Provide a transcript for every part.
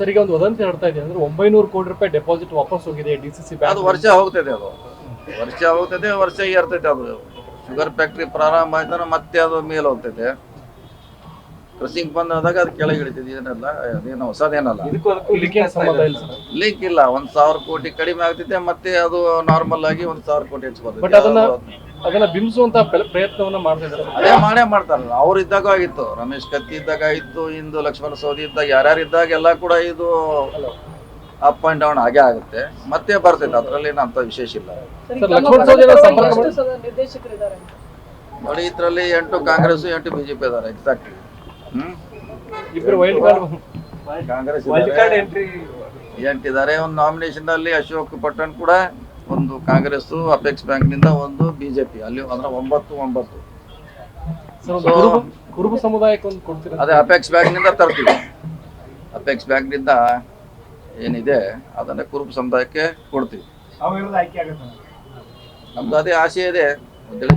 Sir ಒಂದು ವದಂತಿ ನಡ್ತಾ ಇದೆ ಅಂದ್ರೆ ಒಂಬೈನೂರು ಕೋಟಿ ರೂಪಾಯಿ ಡೆಪಾಸಿಟ್ ವಾಪಸ್ ಹೋಗಿದೆ ಡಿ ಸಿ ಸಿ ಅದು ವರ್ಷ ಹೋಗ್ತದೆ ಅದು. ವರ್ಷ ಹೋಗ್ತದೆ, ವರ್ಷ ಏರ್ತೈತೆ ಅದು. ಶುಗರ್ ಫ್ಯಾಕ್ಟ್ರಿ ಪ್ರಾರಂಭ ಆಯ್ತಾನ ಮತ್ತೆ ಅದು ಮೇಲೆ ಹೋಗ್ತೈತೆ. ಕ್ರಸಿಂಗ್ ಬಂದ್ ಆದಾಗ ಅದು ಕೆಳಗೆ ಇಡ್ತಿದ್ವಿ ಇದನ್ನೆಲ್ಲ ಅದೇನು ಹೊಸದೇನಲ್ಲ ಇದಕ್ಕೂ ಅದಕ್ಕೂ ಲಿಂಕಿಂಗ್ ಸಂಬಂಧ ಇಲ್ಲ ಸರ್. ಲಿಂಕ್ ಇಲ್ಲ. ಒಂದ್ ಸಾವಿರ ಕೋಟಿ ಕಡಿಮೆ ಆಗ್ತಿದೆ ಮತ್ತೆ ಅದು ನಾರ್ಮಲ್ ಆಗಿ ಒಂದ್ ಸಾವಿರ ಕೋಟಿ ಹೆಚ್ಚು ಅದನ್ನ- ಬಿಂಬಿಸುವಂತ ಪ್ರಯತ್ನವನ್ನ ಮಾಡ್ತಾ ಇದ್ದಾರೆ ಅದೇ ಮಾಡೇ ಮಾಡ್ತಾರಲ್ಲ ಅವ್ರು ಇದ್ದಾಗ ಆಗಿತ್ತು. ರಮೇಶ್ ಕತ್ತಿ ಇದ್ದಾಗ ಆಗಿತ್ತು. ಇಂದು ಲಕ್ಷ್ಮಣ ಸೌದಿ ಇದ್ದಾಗ ಯಾರ್ಯಾರು ಇದ್ದಾಗ ಎಲ್ಲ ಕೂಡ ಇದು ಅಪ್ ಅಂಡ್ ಡೌನ್ ಆಗೇ ಆಗುತ್ತೆ. ಮತ್ತೆ ಬರ್ತೈತೆ. ಅದ್ರಲ್ಲಿ ಅಂತ ವಿಶೇಷ ಇಲ್ಲ. ನೋಡಿ ಇದ್ರಲ್ಲಿ ಎಂಟು ಕಾಂಗ್ರೆಸ್ ಎಂಟು ಬಿಜೆಪಿ ಇದಾರೆ ಎಕ್ಸಾಕ್ಟ್ಲಿ ಹ್ಮ್? ಇಬ್ಬರು wild card Congress wild card entry ಎಂಟಿದ್ದಾರೆ ಒಂದು ನಾಮಿನೇಷನ್ ಅಲ್ಲಿ ಅಶೋಕ್ ಪಟ್ಟಣ್ ಕೂಡ ಒಂದು ಕಾಂಗ್ರೆಸ್ ಅಪೆಕ್ಸ್ ಬ್ಯಾಂಕ್ನಿಂದ ಒಂದು ಬಿಜೆಪಿ ಅಲ್ಲಿ ಅಂದ್ರೆ ಒಂಬತ್ತು ಒಂಬತ್ತು. ಕುರುಬ ಕುರುಬ ಸಮುದಾಯಕ್ಕೆ ಒಂದು ಕೊಡ್ತೀರಾ? ಅದೇ ಅಪೆಕ್ಸ್ ಬ್ಯಾಂಕ್ನಿಂದ ತರ್ತೀವಿ. ಅಪೆಕ್ಸ್ ಬ್ಯಾಂಕ್ನಿಂದ ಏನಿದೆ ಅದನ್ನ ಕುರುಬ ಸಮುದಾಯಕ್ಕೆ ಕೊಡ್ತೀವಿ. ನಮ್ದು ಅದೇ ಆಸೆ ಇದೆ.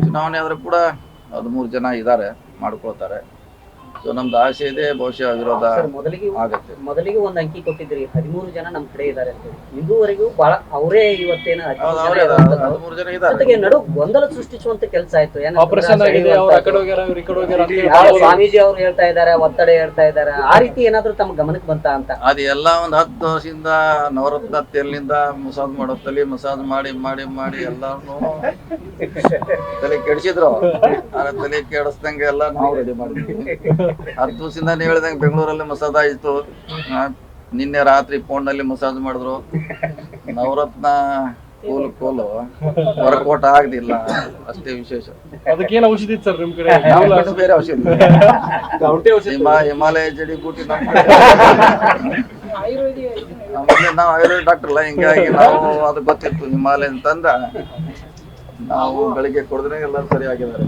ಚುನಾವಣೆ ಆದ್ರೆ ಕೂಡ ಹದಿಮೂರು ಜನ ಇದ್ದಾರೆ ಮಾಡ್ಕೊಳ್ತಾರೆ. ಸೊ ನಮ್ದು ಆಸೆ ಇದೆ ಬಹುಶಃ ವಿರೋಧ ಸರ್ ಮೊದಲಿಗೆ ಆಗತ್ತೆ. ಮೊದಲಿಗೆ ಒಂದು ಅಂಕಿ ಕೊಟ್ಟಿದ್ರಿ ಹದಿಮೂರು ಜನ ನಮ್ ಕಡೆ ಇದ್ದಾರೆ ಅಂತ ಇದುವರೆಗೂ ಬಹಳ ಅವರೇ ಇವತ್ತೇನ ಹೌದು ಹದಿಮೂರು ಅವರೇ ಜನ ಹದಿಮೂರು ಜನ ಇದ್ದಾರೆ. ಜೊತೆಗೆ ನಡು ಗೊಂದಲ ಸೃಷ್ಟಿಸುವಂತ ಕೆಲಸ ಆಯ್ತು. ಏನಂತಂದ್ರೆ ಆಪರೇಷನ್ ಆಗಿದೆ ಅವ್ರು ಆ ಕಡೆ ಸೆಳೆಯುವಂತದ್ದು. ಹೋಗ್ಯಾರ ಇವ್ರು ಈ ಕಡೆ ಹೋಗ್ಯಾರ ಅಂತ ಹೇಳಿ ಯಾರೋ ಭಾಳ ಸ್ವಾಮೀಜಿ ಅವರು ಹೇಳ್ತಾ ಇದ್ದಾರೆ ಒತ್ತಡ ಹೇಳ್ತಾ ಇದ್ದಾರೆ. ಆ ರೀತಿ ಏನಾದ್ರೂ ತಮ್ಮ ಗಮನಕ್ಕೆ ಬಂತ ಅಂತ? ಅದು ಎಲ್ಲ ಒಂದು ಹತ್ತು ವರ್ಷದಿಂದ ನವರತ್ನ ತೆಲ್ಲಿಂದ ಮಸಾಜ್ ಮಾಡೋತ್ತಲ್ಲಿ ತಲೆ ಮಸಾಜ್ ಮಾಡಿ ಮಾಡಿ ಮಾಡಿ ಎಲ್ಲಾನು ತಲೆ ಕೆಡಿಸಿದ್ರು ಆ ತಲೆ ಕೆಡಿಸ್ದಂಗೆ ಎಲ್ಲ ನಾವು ರೆಡಿ ಮಾಡಿದ್ವಿ ಹತ್ತು ವರ್ಷದಿಂದ ನೀವು ಹೇಳ್ದಂಗೆ ಬೆಂಗಳೂರಲ್ಲಿ ಮಸಾಜ್ ಆಯಿತು. ನಿನ್ನೆ ರಾತ್ರಿ ಫೋನ್ನಲ್ಲಿ ಮಸಾಜ್ ಮಾಡಿದ್ರು. ನವರತ್ನ ಕೋಲು ಕೂಲು. ವರ್ಕೌಟ್ ಆಗದಿಲ್ಲ. ಅಷ್ಟೇ ವಿಶೇಷ. ಅದಕ್ಕೇನು ಔಷಧಿ ಇತ್ತು ಸರ್ ನಿಮ್ ಕಡೆ? ಬೇರೆ ಔಷಧಿ. ಹಿಮಾಲಯ ಜಡಿ ಬೂಟಿ ನಾವು ಆಯುರ್ವೇದ ಡಾಕ್ಟರ್ ಅಲ್ಲ ಹಿಂಗಾಗಿ ನಾವು ಅದು ಗೊತ್ತಿತ್ತು ಹಿಮಾಲಯ ಅಂತಂದ ನಾವು ಬೆಳಿಗ್ಗೆ ಕೊಡಿದ್ರೆ ಎಲ್ಲರೂ ಸರಿ ಆಗಿದ್ದಾರೆ